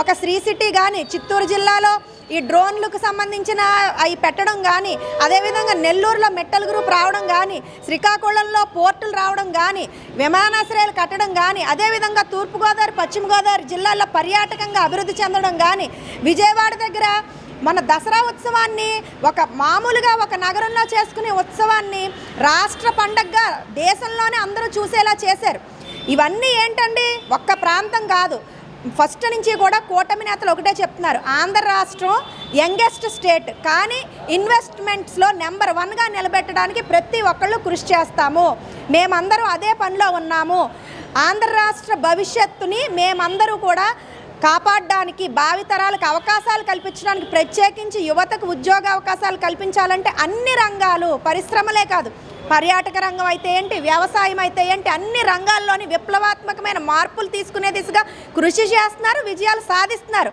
ఒక శ్రీ సిటీ కానీ చిత్తూరు జిల్లాలో ఈ డ్రోన్లకు సంబంధించిన అవి పెట్టడం కానీ అదేవిధంగా నెల్లూరులో మెట్టల్ గ్రూప్ రావడం కానీ శ్రీకాకుళంలో పోర్టులు రావడం కానీ విమానాశ్రయాలు కట్టడం కానీ అదేవిధంగా తూర్పుగోదావరి పశ్చిమ గోదావరి జిల్లాల్లో పర్యాటకంగా అభివృద్ధి చెందడం కానీ విజయవాడ దగ్గర మన దసరా ఉత్సవాన్ని ఒక మామూలుగా ఒక నగరంలో చేసుకునే ఉత్సవాన్ని రాష్ట్ర పండగగా దేశంలోనే అందరూ చూసేలా చేశారు. ఇవన్నీ ఏంటండి? ఒక్క ప్రాంతం కాదు. ఫస్ట్ నుంచి కూడా కూటమి నేతలు ఒకటే చెప్తున్నారు. ఆంధ్ర రాష్ట్రం యంగెస్ట్ స్టేట్ కానీ ఇన్వెస్ట్మెంట్స్లో నెంబర్ వన్గా నిలబెట్టడానికి ప్రతి ఒక్కళ్ళు కృషి చేస్తాము. మేమందరూ అదే పనిలో ఉన్నాము. ఆంధ్ర రాష్ట్ర భవిష్యత్తుని మేమందరూ కూడా కాపాడడానికి భావితరాలకు అవకాశాలు కల్పించడానికి ప్రత్యేకించి యువతకు ఉద్యోగ అవకాశాలు కల్పించాలంటే అన్ని రంగాలు పరిశ్రమలే కాదు పర్యాటక రంగం అయితే ఏంటి వ్యవసాయం అయితే ఏంటి అన్ని రంగాల్లోని విప్లవాత్మకమైన మార్పులు తీసుకునే దిశగా కృషి చేస్తున్నారు విజయాలు సాధిస్తున్నారు.